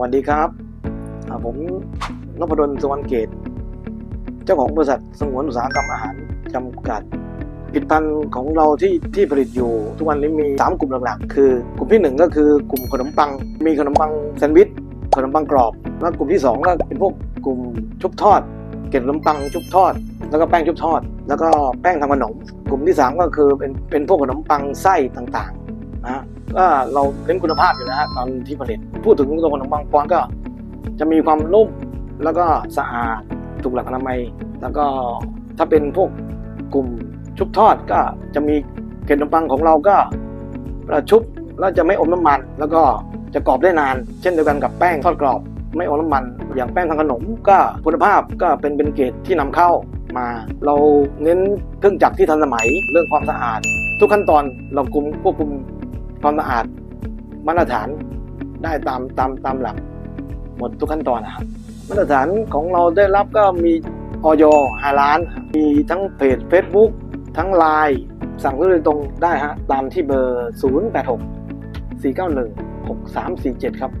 วัสดีครับ ผมนพดลสวรรเกต เจ้าของบริษัทสงวนอุตสาหกรรมอาหารจำกัดผลิตภัณฑ์ของเราที่ที่ผลิตอยู่ ทุกวันนี้มี 3 กลุ่มหลักๆ คือกลุ่มที่ 1 ก็คือกลุ่มขนมปัง มีขนมปังแซนด์วิช ขนมปังกรอบ แล้วกลุ่มที่ 2 ก็เป็นพวกกลุ่มชุบทอด เกล็ดขนมปังชุบทอด แล้วก็แป้งชุบทอด แล้วก็แป้งทำขนม กลุ่มที่ 3 ก็คือเป็นเป็นพวกขนมปังไส้ต่างๆนะ ก็เราเน้นคุณภาพอยู่แล้วฮะตอนที่ผลิต พูดถึงตัวขนมปังปอนก็จะมีความนุ่มแล้วก็สะอาดถูกหลักอนามัย แล้วก็ถ้าเป็นพวกกลุ่มชุบทอดก็จะมีเกล็ดขนมปังของเราก็เราชุบแล้วจะไม่อมน้ำมัน แล้วก็จะกรอบได้นาน เช่นเดียวกันกับแป้งทอดกรอบ ไม่อมน้ำมัน อย่างแป้งทำขนมก็คุณภาพก็เป็นเป็นเกรดที่นำเข้ามา เราเน้นเครื่องจักรที่ทันสมัยเรื่องความสะอาด ทุกขั้นตอนเราคุมควบคุม ความสะอาดมาตรฐานได้ตามตามตามหลัก หมดทุกขั้นตอนนะครับมาตรฐานของเราได้รับก็มีออยฮาล้าน มีทั้งเพจ Facebook ทั้งไลน์สั่งซื้อโดยตรงได้ฮะตามที่เบอร์ 086 491 6347 ครับ